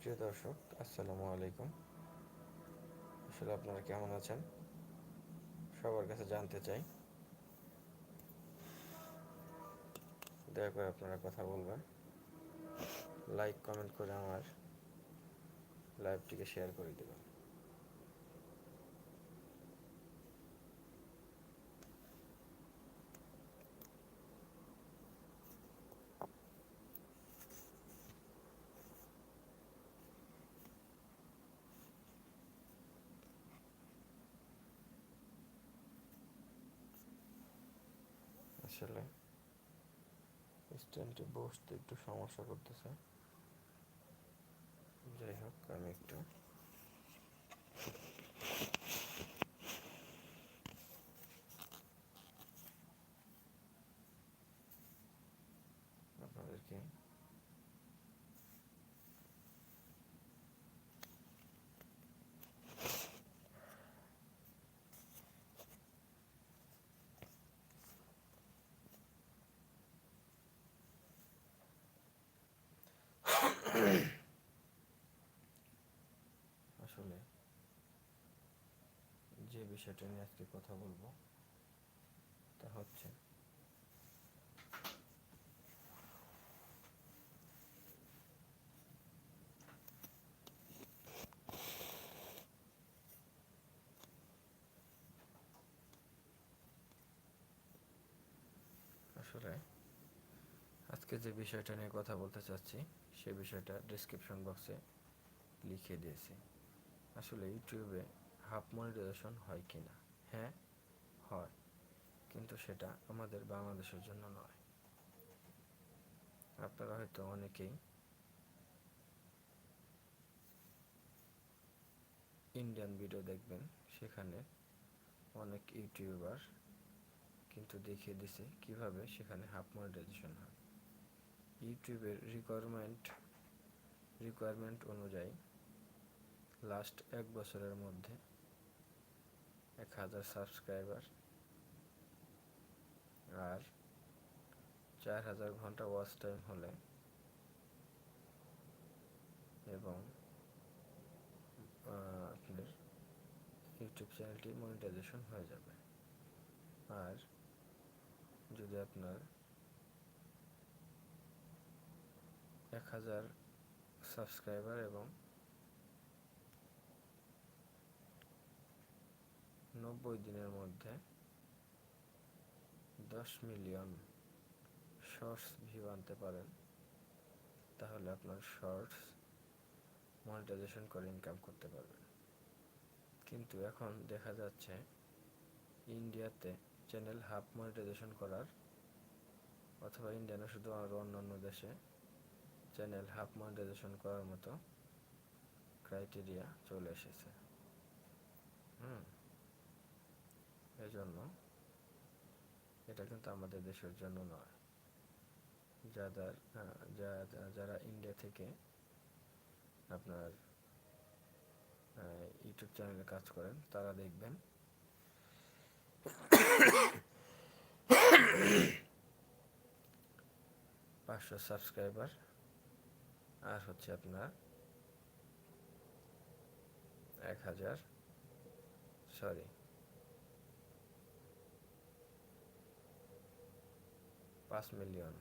প্রিয় দর্শক, আসসালামু আলাইকুম। আসলে আপনারা কেমন আছেন? সবার কাছে জানতে চাই। দয়া করে আপনারা কথা বলবেন। লাইক কমেন্ট করে আমার লাইভটিকে শেয়ার করে দেবেন আসলে স্ট্যান্ডে বসতে একটু সমস্যা করতেছে। যাই হোক আমি একটু আপনাদেরকে আসলে যে বিষয়টা নিয়ে আজকে কথা বলব। তা হচ্ছে, আসলে আজকে যে বিষয়টা নিয়ে কথা বলতে চাচ্ছি, সে বিষয়টা ডিসক্রিপশন বক্সে লিখে দিয়েছি। আসলে ইউটিউবে হাফ মনিটাইজেশন হয় কি না হ্যাঁ হয়। কিন্তু সেটা আমাদের বাংলাদেশের জন্য নয়। আপনারা হয়তো অনেকেই ইন্ডিয়ান ভিডিও দেখবেন, সেখানে অনেক ইউটিউবার কিন্তু দেখিয়ে দিছে কীভাবে সেখানে হাফ মনিটাইজেশন হয়। ইউটিউবের রিকোয়ারমেন্ট রিকোয়ারমেন্ট অনুযায়ী লাস্ট এক বছরের মধ্যে এক হাজার সাবস্ক্রাইবার আর চার হাজার ঘণ্টা ওয়াচ টাইম হলে এবং আপনার ইউটিউব চ্যানেলটি মনিটাইজেশন হয়ে যাবে। আর যদি আপনার এক হাজার সাবস্ক্রাইবার এবং নব্বই দিনের মধ্যে দশ মিলিয়ন শর্টস ভিউ আনতে পারেন। তাহলে আপনার শর্টস মনিটাইজেশন করে ইনকাম করতে পারবেন। কিন্তু এখন দেখা যাচ্ছে ইন্ডিয়াতে চ্যানেল হাফ মনিটাইজেশন করার অথবা ইন্ডিয়ানে শুধু আরও অন্যান্য দেশে চ্যানেল হাফ মনিটাইজেশন করার মতো ক্রাইটেরিয়া চলে এসেছে। হুম। এজন্য এটা কিন্তু আমাদের দেশের জন্য নয়। যাদের যারা ইন্ডিয়া থেকে আপনার ইউটিউব চ্যানেলে কাজ করেন, তারা দেখবেন পাঁচশো সাবস্ক্রাইবার আর হচ্ছে আপনার এক হাজার সরি পাঁচ মিলিয়ন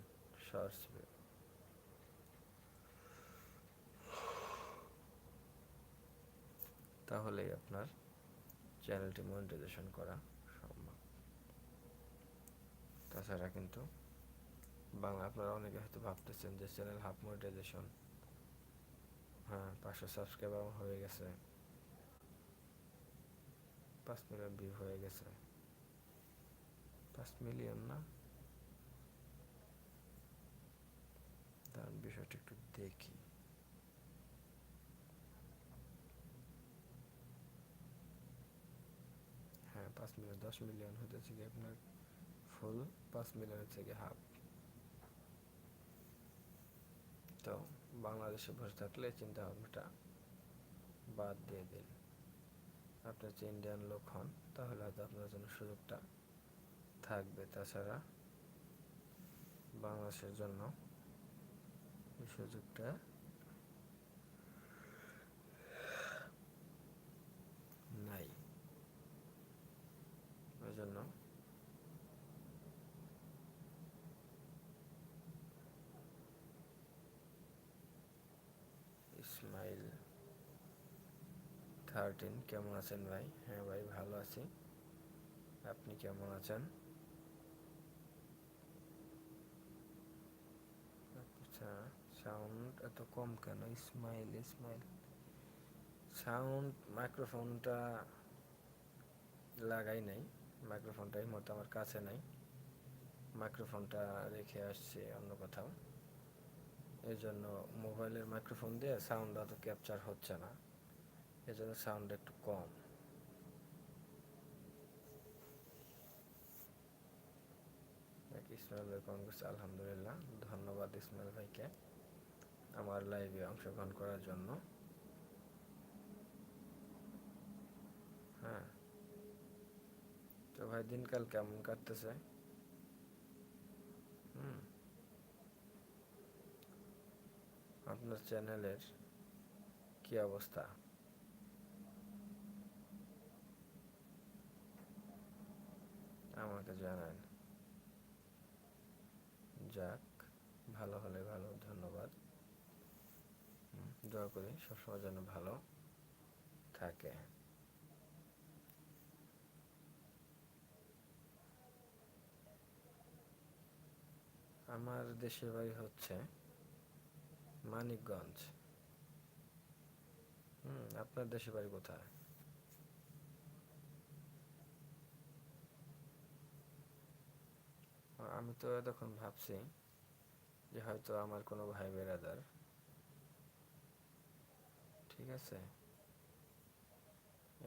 শর্টস তাহলেই আপনার চ্যানেলটি মনিটাইজেশন করা সম্ভব। তাছাড়া কিন্তু বাংলা আপনারা অনেকে হয়তো ভাবতেছেন যে চ্যানেল হাফ মনিটাইজেশন হ্যাঁ পাঁচশো সাবস্ক্রাইবার হয়ে গেছে, পাঁচ মিলিয়ন ভিউ হয়ে গেছে, পাঁচ মিলিয়ন না? বিষয়টা একটু দেখি। হ্যাঁ পাঁচ মিলিয়ন, দশ মিলিয়ন আপনার ফুল পাঁচ মিলিয়নের থেকে হাফ তো বাংলাদেশে বসে থাকলে চিন্তা ভাবনাটা বাদ দিয়ে দিন। আপনি যে ইন্ডিয়ান লোক হন, তাহলে হয়তো আপনার জন্য সুযোগটা থাকবে। তাছাড়া বাংলাদেশের জন্য সুযোগটা। নাই। ওই জন্য ইসমাইল থার্টিন কেমন আছেন ভাই? হ্যাঁ ভাই, ভালো আছি। আপনি কেমন আছেন? এত কম কেন? ইসমাইল ইসমাইল সাউন্ড মাইক্রোফোনটা লাগাই নাই। মাইক্রোফোনটা এই মতো আমার কাছে নাই। মাইক্রোফোনটা রেখে আসছি অন্য কোথাও। এই জন্য মোবাইলের মাইক্রোফোন দিয়ে সাউন্ড অত ক্যাপচার হচ্ছে না। এই জন্য সাউন্ড একটু কম। ইসমাইল ভাই করছে আলহামদুলিল্লাহ। ধন্যবাদ ইসমাইল ভাইকে। আমার লাইভে অংশগ্রহণ করার জন্য। হ্যাঁ। তো ভাই, দিনকাল কেমন কাটতেছে? হুম। আপনার চ্যানেলের কি অবস্থা? আমাকে জানান। যাক, ভালো হলে ভালো। দোয়া করি, সবসময় যেন ভালো থাকে। আমার দেশের বাড়ি হচ্ছে মানিকগঞ্জ। হুম, আপনার দেশের বাড়ি কোথায়? আমি তো এতক্ষণ ভাবছি যে হয়তো আমার কোনো ভাই বেরাদার ঠিক আছে?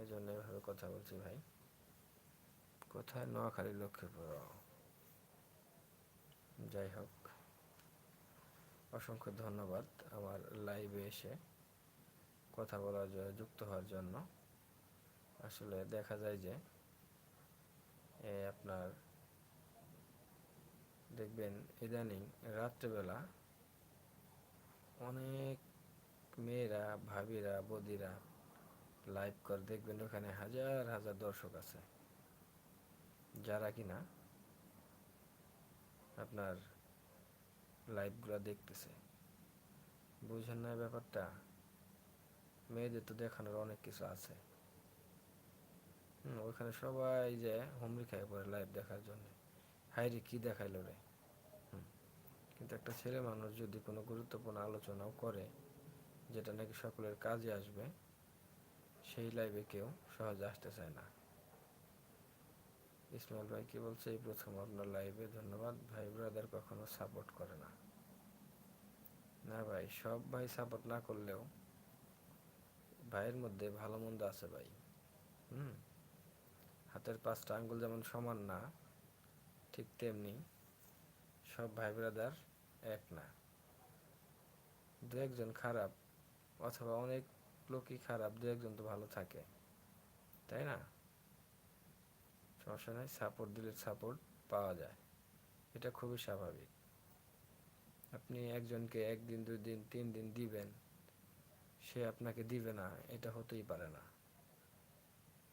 এই জন্য এভাবে কথা বলছি ভাই। কোথায়? নোয়াখালী, লক্ষ্মীপুর। যাই হোক, অসংখ্য ধন্যবাদ আমার লাইভে এসে কথা বলার জন্য যুক্ত হওয়ার জন্য। আসলে দেখা যায় যে আপনার দেখবেন ইদানিং রাত্রেবেলা অনেক ভাবিরা, বদিরা লাইভ করে দেখবেন ওখানে হাজার হাজার দর্শক আছে। যারা কিনা আপনার লাইভগুলো দেখতেছে। বুঝেন না ব্যাপারটা? মেয়েদের তো দেখানোর অনেক কিছু আছে। ওইখানে সবাই যে হুমড়ি খায় পড়ে লাইভ দেখার জন্য। হাইরে কি দেখাইলো রে? কিন্তু একটা ছেলে মানুষ যদি কোনো গুরুত্বপূর্ণ আলোচনাও করে যেটা নাকি সকলের কাজে আসবে, সেই লাইভে কেউ সহজে আসতে চায় না। ইসমাইল ভাই কি বলছে? এই প্রথম আপনার লাইভে ধন্যবাদ। ভাই ব্রাদার কখনো সাপোর্ট করে না। না ভাই, সব ভাই সাপোর্ট না করলেও ভাইয়ের মধ্যে ভালো মন্দ আছে ভাই। হুম? হাতের পাঁচটা আঙ্গুল যেমন সমান না, ঠিক তেমনি সব ভাই ব্রাদার এক না। দু একজন খারাপ অথবা অনেক লোকই খারাপ, দু একজন তো ভালো থাকে। তাই না? সমস্যা নাই সাপোর্ট দিলে সাপোর্ট পাওয়া যায়। এটা খুবই স্বাভাবিক। আপনি একজনকে একদিন, দুই দিন, তিন দিন দিবেন, সে আপনাকে দিবে না, এটা হতেই পারে না।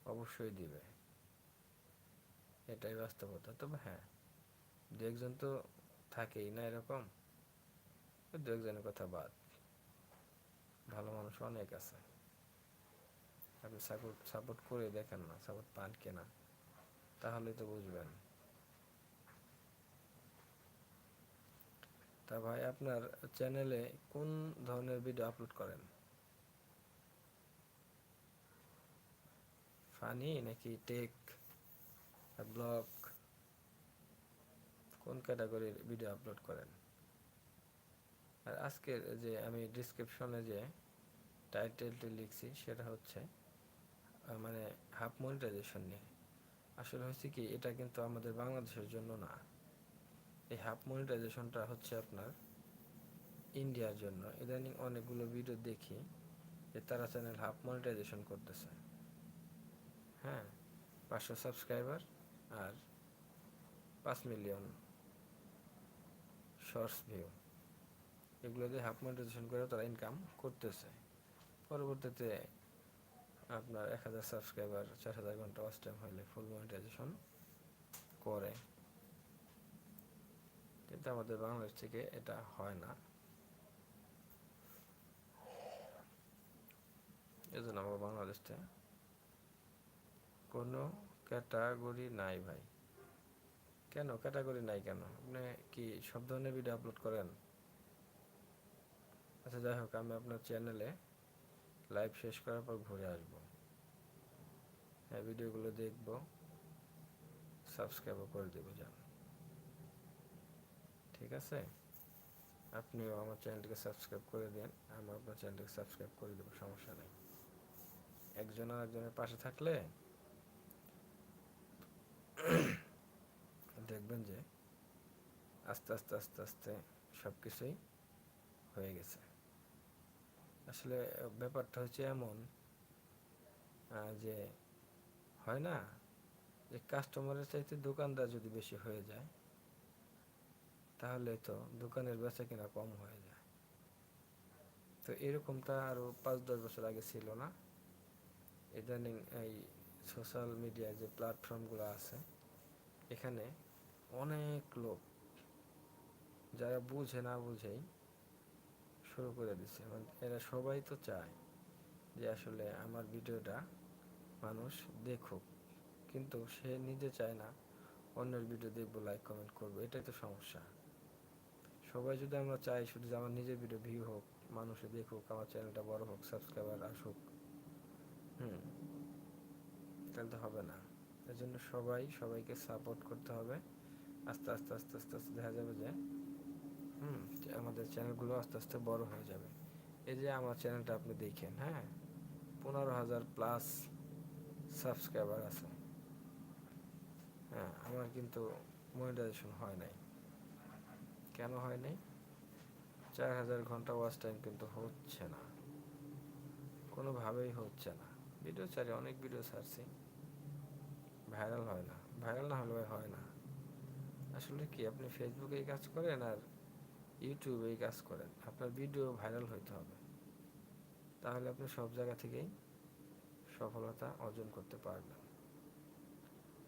অবশ্যই দিবে। এটাই বাস্তবতা। তবে হ্যাঁ দু একজন তো থাকেই না এরকম। দু একজনের কথা বাদ। ভালো মানুষ অনেক আছে। আপনি সাপোর্ট সাপোর্ট করে দেখেন না সাপোর্ট পান কেনা, তাহলে তো বুঝবেন। তা ভাই, আপনার চ্যানেলে কোন ধরনের ভিডিও আপলোড করেন? ফানি নাকি টেক ব্লগ কোন ক্যাটাগরির ভিডিও আপলোড করেন? আর আজকের যে আমি ডিসক্রিপশনে যে টাইটেলটি লিখছি, সেটা হচ্ছে মানে হাফ মনিটাইজেশন নিয়ে। আসলে হচ্ছে কি, এটা কিন্তু আমাদের বাংলাদেশের জন্য না। এই হাফ মনিটাইজেশনটা হচ্ছে আপনার ইন্ডিয়ার জন্য। ইদানিং অনেকগুলো ভিডিও দেখি যে তারা চ্যানেল হাফ মনিটাইজেশন করতেছে। হ্যাঁ পাঁচশো সাবস্ক্রাইবার আর পাঁচ মিলিয়ন শর্টস ভিউ এগুলো দিয়ে হাফ মনিটাইজেশন করে তারা ইনকাম করতেছে। পরবর্তীতে আপনার এক হাজার সাবস্ক্রাইবার চার হাজার ঘণ্টা ওয়াচ টাইম হলে ফুল মনিটাইজেশন করে। কিন্তু আমাদের বাংলাদেশ থেকে এটা হয় না। এজন্য আমরা বাংলাদেশ কোনো ক্যাটাগরি নাই ভাই। কেন? ক্যাটাগরি নাই কেন? আপনি কি সব ধরনের ভিডিও আপলোড করেন? আচ্ছা যাই হোক, আমি আপনার চ্যানেলে লাইভ শেষ করার পর ঘুরে আসব। হ্যাঁ ভিডিওগুলো দেখব সাবস্ক্রাইবও করে দেবো যান। ঠিক আছে? আপনিও আমার চ্যানেলটিকে সাবস্ক্রাইব করে দেন আমি আপনার চ্যানেলটিকে সাবস্ক্রাইব করে দেবো, সমস্যা নেই। একজন আর একজনের পাশে থাকলে দেখবেন যে আস্তে আস্তে আস্তে আস্তে সব কিছুই হয়ে গেছে। আসলে ব্যাপারটা হচ্ছে এমন যে হয় না? যে কাস্টমারের চাইতে দোকানদার যদি বেশি হয়ে যায়, তাহলে তো দোকানের বেচা কিনা কম হয়ে যায়। তো এরকমটা আরও পাঁচ, দশ বছর আগে ছিল না। ইদানিং এই সোশ্যাল মিডিয়া যে প্ল্যাটফর্মগুলো আছে, এখানে অনেক লোক, যারা বুঝে না বুঝেই শুরু করে দিছে। এরা সবাই তো চায় যে আসলে আমার ভিডিওটা মানুষ দেখুক। কিন্তু সে নিজে চায় না অন্যের ভিডিও দেখব লাইক কমেন্ট করব। এটাই তো সমস্যা। সবাই যদি আমরা চাই শুধু যে আমার নিজের ভিডিও ভিউ হোক, মানুষে দেখুক, আমার চ্যানেলটা বড় হোক সাবস্ক্রাইবার আসুক, হুম, তাহলে তো হবে না। এর জন্য সবাই সবাইকে সাপোর্ট করতে হবে। আস্তে আস্তে আস্তে আস্তে আস্তে দেখা যাবে যে হুম আমাদের চ্যানেলগুলো আস্তে আস্তে বড় হয়ে যাবে। এই যে আমার চ্যানেলটা আপনি দেখেন হ্যাঁ? পনেরো হাজার প্লাস সাবস্ক্রাইবার আছে। হ্যাঁ আমার কিন্তু মনিটাইজেশন হয় নাই। কেন হয় নাই? চার হাজার ঘণ্টা ওয়াচ টাইম কিন্তু হচ্ছে না। কোনোভাবেই হচ্ছে না। ভিডিও ছাড়ি, অনেক ভিডিও ছাড়ছি। ভাইরাল হয় না। ভাইরাল না হলে হয় না। আসলে কি, আপনি ফেসবুকে কাজ করেন আর ইউটিউবে এই কাজ করেন। আপনার ভিডিও ভাইরাল হইতে হবে। তাহলে আপনি সব জায়গা থেকেই সফলতা অর্জন করতে পারবেন।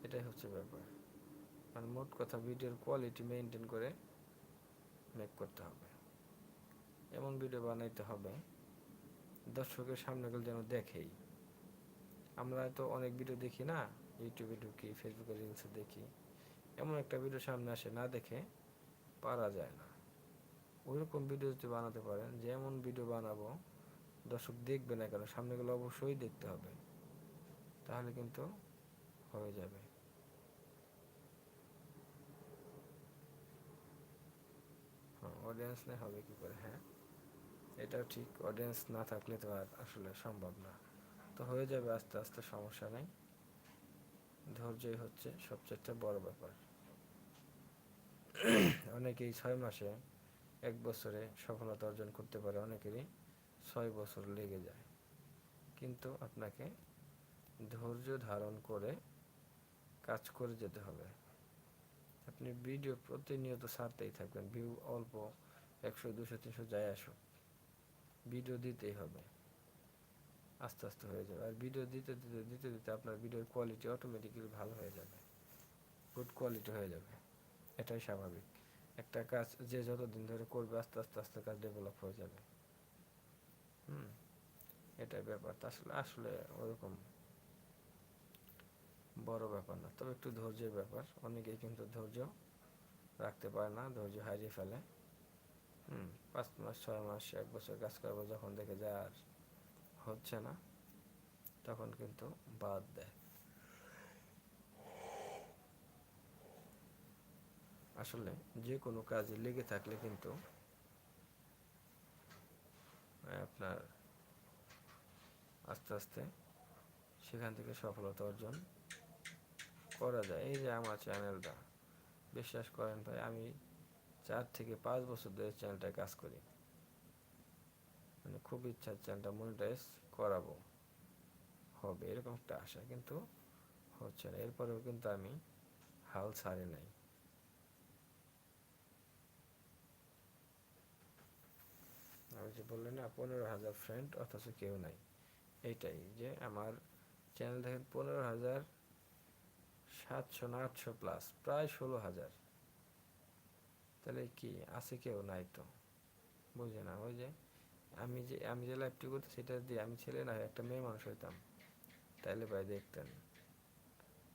এটাই হচ্ছে ব্যাপার। মানে মোট কথা, ভিডিওর কোয়ালিটি মেনটেন করে মেক করতে হবে। এমন ভিডিও বানাইতে হবে, দর্শকের সামনে গেলে যেন দেখেই। আমরা তো অনেক ভিডিও দেখি না, ইউটিউবে ঢুকি, ফেসবুকে রিলসে দেখি। এমন একটা ভিডিও সামনে আসে, না দেখে পারা যায় না। ওইরকম ভিডিও যদি বানাতে পারেন, যেমন ভিডিও বানাবো, দর্শক দেখবে না কেন, সামনে গেলে অবশ্যই দেখতে হবে। তাহলে কিন্তু হয়ে যাবে। হ্যাঁ অডিয়েন্স নেই হবে কি করে হ্যাঁ? এটাও ঠিক অডিয়েন্স না থাকলে তো আর আসলে সম্ভব না। তো হয়ে যাবে আস্তে আস্তে, সমস্যা নেই। ধৈর্যই হচ্ছে সবচেয়ে বড় ব্যাপার। অনেকেই ছয় মাসে এক বছরে সফলতা অর্জন করতে পারে অনেকেরই, ছয় বছর লেগে যায়। কিন্তু আপনাকে ধৈর্য ধারণ করে কাজ করে যেতে হবে। আপনি ভিডিও প্রতিনিয়ত ছাড়তেই থাকবেন ভিউ অল্প, একশো, দুশো, তিনশো যায় আসুক। ভিডিও দিতেই হবে। আস্তে আস্তে হয়ে যাবে। আর ভিডিও দিতে দিতে দিতে দিতে আপনার ভিডিওর কোয়ালিটি অটোমেটিক্যালি ভালো হয়ে যাবে। গুড কোয়ালিটি হয়ে যাবে। এটাই স্বাভাবিক। একটা কাজ যে যতদিন ধরে করবে আস্তে আস্তে আস্তে কাজ ডেভেলপ হয়ে যাবে। হুম, এটাই ব্যাপার। আসলে আসলে ওরকম বড় ব্যাপার না। তবে একটু ধৈর্যের ব্যাপার। অনেকেই কিন্তু ধৈর্য রাখতে পারে না, ধৈর্য হারিয়ে ফেলে। হুম, পাঁচ মাস, ছয় মাস, এক বছর কাজ করব যখন দেখে যায় আর হচ্ছে না, তখন কিন্তু বাদ দেয়। আসলে যে কোনো কাজে লেগে থাকলে কিন্তু, আপনার আস্তে আস্তে সেখান থেকে সফলতা অর্জন করা যায়। এই যে আমার চ্যানেলটা, বিশ্বাস করেন ভাই, আমি চার থেকে পাঁচ বছর ধরে চ্যানেলটায় কাজ করি। মানে খুব ইচ্ছা চ্যানেলটা মনিটাইজ করাবো। হবে, এরকম একটা আশা, কিন্তু হচ্ছে না। এরপরেও কিন্তু আমি হাল ছাড়ি নাই। যে বললেন না, পনেরো হাজার ফ্রেন্ড অথচ কেউ নাই। এইটাই যে আমার চ্যানেল দেখেন, পনেরো হাজার সাতশো না আটশো প্লাস প্রায় ষোলো হাজার। তাহলে কি, আছে কেউ? নাই তো। বুঝে না? ওই যে আমি যে আমি যে লাইভটি করতে সেটা দিয়ে আমি ছেলে না, একটা মেয়ে মানুষ হইতাম। তাইলে ভাই দেখতেন,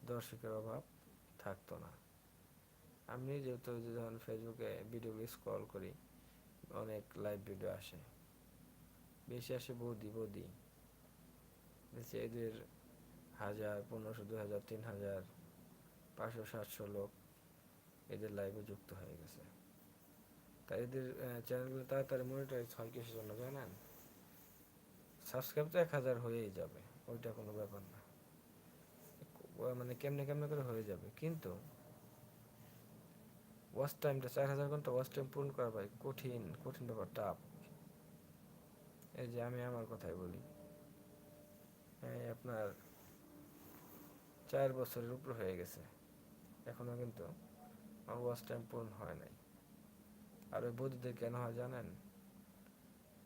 দর্শকের অভাব থাকতো না। আমি যেহেতু ওই যখন ফেসবুকে ভিডিওগুলো স্ক্রল করি অনেক লাইভ ভিডিও আসে। বেশি আসে বৌদি বৌদি। দেখছি এদের হাজার, পনেরোশো দু হাজার তিন হাজার পাঁচশো, সাতশো লোক এদের লাইভে যুক্ত হয়ে গেছে। তাই এদের চ্যানেলগুলো তাড়াতাড়ি মনিটাইজ হয় কিসের জন্য জানেন? সাবস্ক্রাইব তো এক হাজার হয়েই যাবে, ওইটা কোনো ব্যাপার না। মানে কেমনে কেমনে করে হয়ে যাবে? কিন্তু ওয়াচ টাইমটা চার হাজার ঘণ্টা ওয়াচ টাইম পূরণ করা ভাই কঠিন কঠিন ব্যাপার, টাফ। এই যে আমি আমার কথাই বলি। আপনার চার বছরের উপর হয়ে গেছে। এখনও কিন্তু আমার ওয়াচ টাইম পূরণ হয় নাই। আর ওই বৌদিদের কেন হয় জানেন?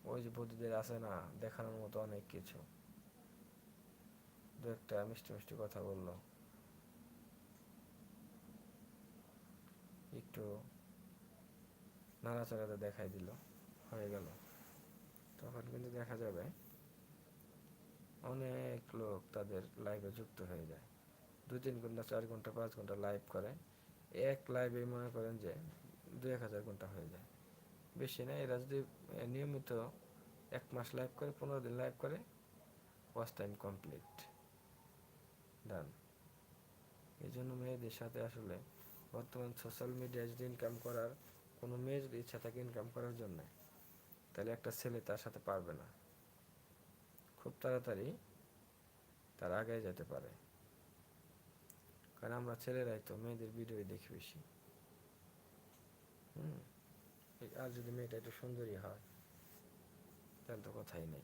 ওই যে বৌদিদের আছে না, দেখানোর মতো অনেক কিছু। দু একটা মিষ্টি মিষ্টি কথা বলল। একটু নাড়াচাড়াতে দেখাই দিল, হয়ে গেল। তখন কিন্তু দেখা যাবে অনেক লোক তাদের লাইভে যুক্ত হয়ে যায়। দু তিন ঘণ্টা, চার ঘণ্টা, পাঁচ ঘণ্টা লাইভ করে। এক লাইভে মনে করেন যে দু এক হাজার ঘণ্টা হয়ে যায়। বেশি না, এরা যদি নিয়মিত এক মাস লাইভ করে, পনেরো দিন লাইভ করে ওয়াচ টাইম কমপ্লিট ডান এই জন্য মেয়েদের সাথে আসলে বর্তমান সোশ্যাল মিডিয়ায় যদি ইনকাম করার কোনো মেয়ে যদি ইচ্ছা থাকে ইনকাম করার জন্য, তাহলে একটা ছেলে তার সাথে পারবে না। খুব তাড়াতাড়ি তার আগে যেতে পারে। কারণ আমরা ছেলেরাই তো, মেয়েদের ভিডিও দেখি বেশি। হুম? আর যদি মেয়েটা একটু সুন্দরী হয়, তাহলে তো কথাই নেই।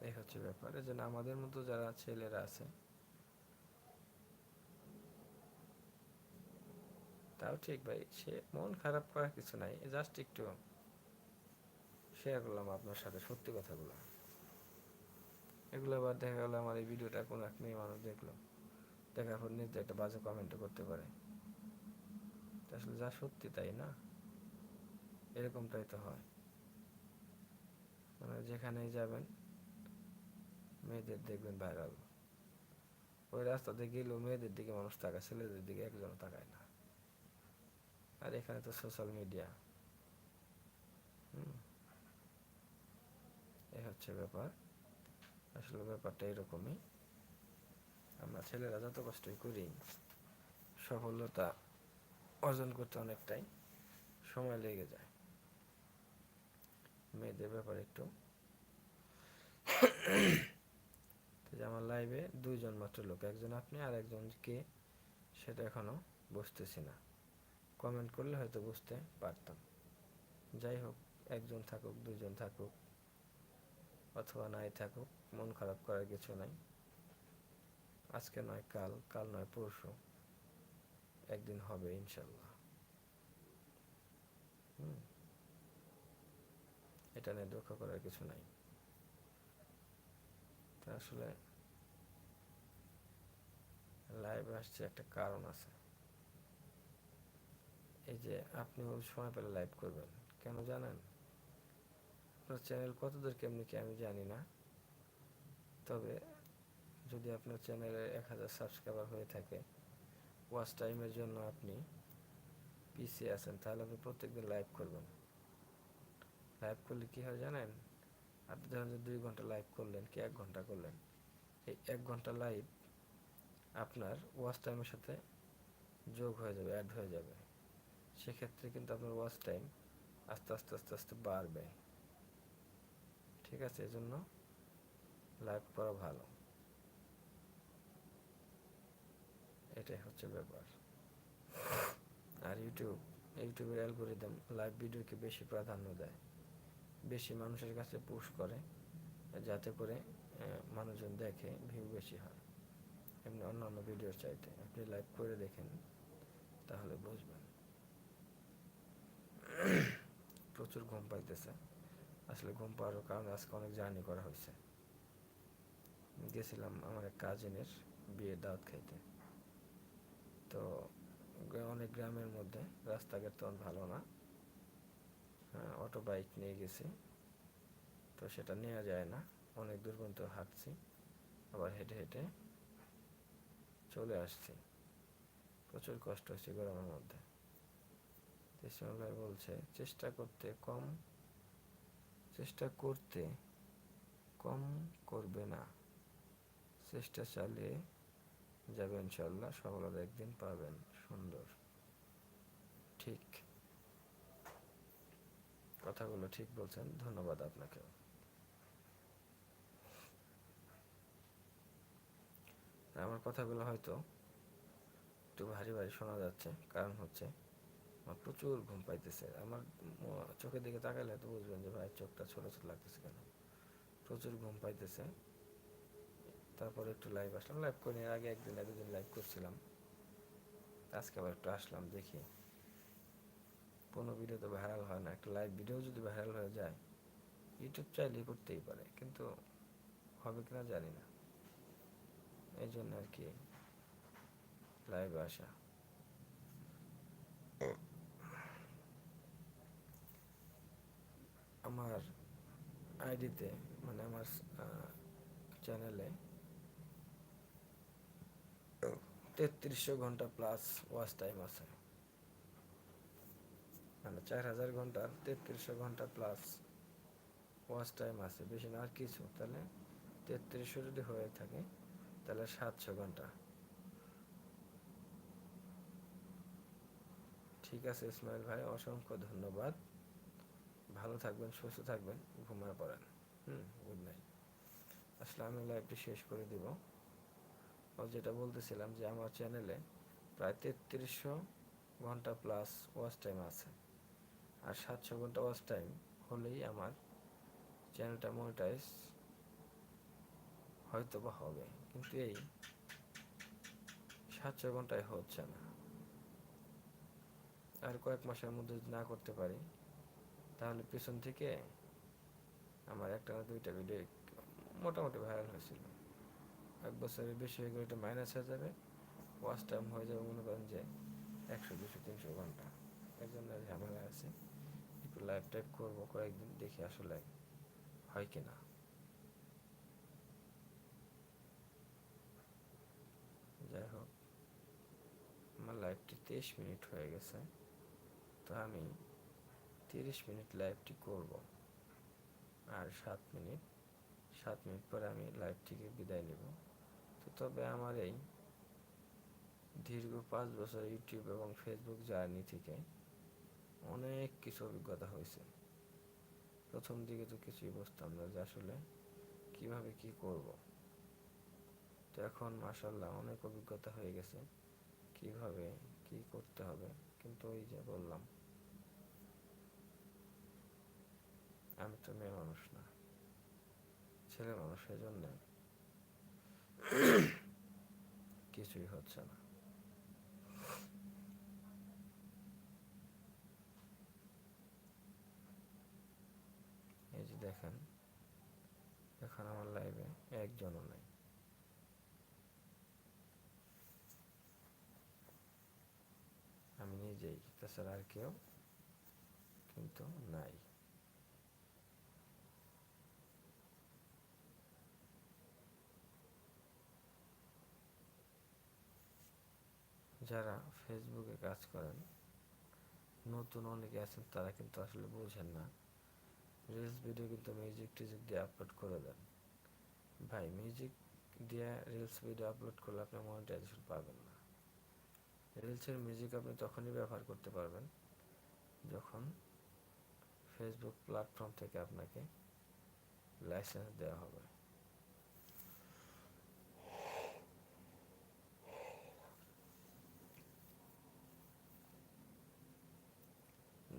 এই হচ্ছে ব্যাপার। এই জন্য আমাদের মতো যারা ছেলেরা আছে তাও ঠিক ভাই, সে মন খারাপ করার কিছু নাই জাস্ট একটু শেয়ার করলাম আপনার সাথে, সত্যি কথাগুলো। এগুলো আবার দেখা গেলো আমার এই ভিডিওটা কোনো এক মেয়ে মানুষ দেখল। দেখার পর নিজে একটা বাজে কমেন্ট করতে পারে। আসলে যা সত্যি তাই না? এরকমটাই তো হয়। মানে যেখানেই যাবেন, মেয়েদের দেখবেন ভাইরাল ওই রাস্তাতে গেলেও মেয়েদের দিকে মানুষ তাকায়, ছেলেদের দিকে একজনও তাকায় না। আর এখানে তো সোশ্যাল মিডিয়া হুম। এই হচ্ছে ব্যাপার। আসলে ব্যাপারটা এরকমই। আমরা ছেলেরা যত কষ্টই করি, সফলতা অর্জন করতে অনেকটাই সময় লেগে যায়। মেয়েদের ব্যাপারে একটু। আমার লাইভে দুইজন মাত্র লোক, একজন আপনি আর একজন কে সেটা এখনও বুঝতেছি না। কমেন্ট করলে হয়তো বুঝতে পারতাম। যাই হোক, একজন থাকুক, দুজন থাকুক, অথবা নাই থাকুক, মন খারাপ করার কিছু নাই। আজকে নয়, কাল কাল নয়, পরশু, একদিন হবে ইনশাল্লাহ। এটা নিয়ে দুঃখ করার কিছু নাই। আসলে লাইভ আসছে একটা কারণ আছে। এই যে আপনি সময় পেলে লাইভ করবেন, কেন জানেন? আপনার চ্যানেল কতদূর কেমনি কি আমি জানি না। তবে যদি আপনার চ্যানেলে এক হাজার সাবস্ক্রাইবার হয়ে থাকে ওয়াচ টাইমের জন্য আপনি পিছিয়ে আছেন, তাহলে আপনি প্রত্যেকদিন লাইভ করবেন। লাইভ করলে কী হয় জানেন? আপনি ধরেন যে দুই ঘণ্টা লাইভ করলেন কি এক ঘণ্টা করলেন? এই এক ঘণ্টা লাইভ আপনার ওয়াচ টাইমের সাথে যোগ হয়ে যাবে অ্যাড হয়ে যাবে। সেক্ষেত্রে কিন্তু আপনার ওয়াচ টাইম আস্তে আস্তে আস্তে আস্তে বাড়বে। ঠিক আছে? এজন্য লাইভ করা ভালো। এটাই হচ্ছে ব্যাপার। আর ইউটিউব ইউটিউবের অ্যালগোরিদম লাইভ ভিডিওকে বেশি প্রাধান্য দেয়। বেশি মানুষের কাছে পুশ করে, যাতে করে মানুষজন দেখে ভিউ বেশি হয়। এমনি অন্যান্য ভিডিওর চাইতে। আপনি লাইভ করে দেখেন, তাহলে বুঝবেন। প্রচুর ঘুম পাইতেছে। আসলে ঘুম পাওয়ার কারণে আজকে অনেক জার্নি করা হয়েছে। গেছিলাম আমার এক কাজিনের বিয়ের দাওয়াত খাইতে। তো অনেক গ্রামের মধ্যে রাস্তাঘাট তখন ভালো না। হ্যাঁ অটো বাইক নিয়ে গেছি। তো সেটা নেওয়া যায় না। অনেক দূর পর্যন্ত হাঁটছি। আবার হেঁটে হেঁটে চলে আসছি। প্রচুর কষ্ট হচ্ছে গরমের মধ্যে। ভাই বলছে, চেষ্টা করতে, কম, চেষ্টা করতে কম করবে না। চেষ্টা চালিয়ে যাবে ইনশাল্লাহ সফলতা একদিন পাবেন, সুন্দর। ঠিক। কথাগুলো ঠিক বলছেন, ধন্যবাদ আপনাকে আমার কথাগুলো হয়তো একটু ভারী ভারী শোনা যাচ্ছে, কারণ হচ্ছে আমার প্রচুর ঘুম পাইতেছে। আমার চোখের দিকে তাকাইলে তো বুঝবেন যে ভাই চোখটা ছোটো ছোটো লাগতেছে কেন? প্রচুর ঘুম পাইতেছে। তারপরে একটু লাইভ আসলাম। লাইভ করে আগে একদিন দুদিন লাইভ করছিলাম। আজকে আবার একটু আসলাম, দেখি। কোনো ভিডিও তো ভাইরাল হয় না। একটা লাইভ ভিডিও যদি ভাইরাল হয়ে যায় ইউটিউব চাইলে করতেই পারে, কিন্তু হবে কিনা জানি না। এই জন্য আর কি লাইভে আসা। আমার আইডিতে মানে আমার চ্যানেলে তেত্রিশশো ঘণ্টা প্লাস ওয়াচ টাইম আছে। মানে চার হাজার ঘণ্টার তেত্রিশশো ঘণ্টা প্লাস ওয়াচ টাইম আছে। বেশি না আর কিছু। তাহলে তেত্রিশশো যদি হয়ে থাকে, তাহলে সাতশো ঘণ্টা। ঠিক আছে, ইসমাইল ভাই, অসংখ্য ধন্যবাদ। ভালো থাকবেন, সুস্থ থাকবেন ঘুমায় পড়েন। হুম গুড নাইট আসলে আমি লাইভটি শেষ করে দিব। যেটা বলতেছিলাম যে আমার চ্যানেলে প্রায় তেত্রিশশো ঘণ্টা প্লাস ওয়াচ টাইম আছে। আর সাতশো ঘণ্টা ওয়াচ টাইম হলেই আমার চ্যানেলটা মনিটাইজ হয়তো বা হবে। কিন্তু এই সাতশো ঘন্টায় হচ্ছে না। আর কয়েক মাসের মধ্যে যদি না করতে পারি তাহলে পেছন থেকে আমার একটা না দুইটা ভিডিও মোটামুটি ভাইরাল হয়েছিল। এক বছরের বেশি হয়ে গেলে এটা মাইনাস হয়ে যাবে। ওয়াচ টাইম হয়ে যাবে মনে করেন যে একশো, দুশো, তিনশো ঘণ্টা। এর জন্য ঝামেলা আছে। একটু লাইভ টাইপ করব, কয়েকদিন দেখি আসলে হয় কি না যাই হোক, আমার লাইভটি তেইশ মিনিট হয়ে গেছে। তো আমি তিরিশ মিনিট লাইভটি করব। আর সাত মিনিট সাত মিনিট পরে আমি লাইভ থেকে বিদায় নেব। তো তবে আমার এই দীর্ঘ পাঁচ বছর ইউটিউব এবং ফেসবুক জার্নি থেকে অনেক কিছু অভিজ্ঞতা হয়েছে। প্রথম দিকে তো কিছুই বুঝতাম না যে আসলে কীভাবে কি করব। তো এখন মাসাল্লাহ অনেক অভিজ্ঞতা হয়ে গেছে। কীভাবে কি করতে হবে, কিন্তু ওই যে বললাম আমি তো মেয়ে মানুষ না। ছেলে মানুষের জন্য কিছুই হচ্ছে না। এই যে দেখেন, এখন আমার লাইভে একজনও নেই। আমি নিজেই, তাছাড়া আর কেউ কিন্তু নাই। যারা ফেসবুকে কাজ করেন, নতুন অনেকে আছেন, তারা কিন্তু আসলে বোঝেন না। রিলস ভিডিও কিন্তু মিউজিক টিউজিক দিয়ে আপলোড করে দেন। ভাই মিউজিক দিয়ে রিলস ভিডিও আপলোড করলে আপনি মনিটাইজেশন পাবেন না। রিলসের মিউজিক আপনি তখনই ব্যবহার করতে পারবেন যখন ফেসবুক প্ল্যাটফর্ম থেকে আপনাকে লাইসেন্স দেওয়া হবে।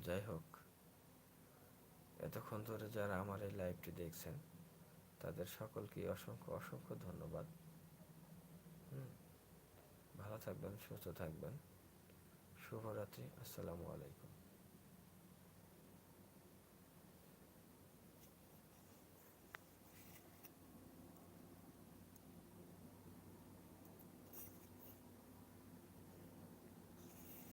যাই হোক এতক্ষণ ধরে যারা আমার এই লাইভটি দেখছেন, তাদের সকলকে অসংখ্য অসংখ্য ধন্যবাদ। ভালো থাকবেন, সুস্থ থাকবেন। শুভরাত্রি, আসসালামু আলাইকুম।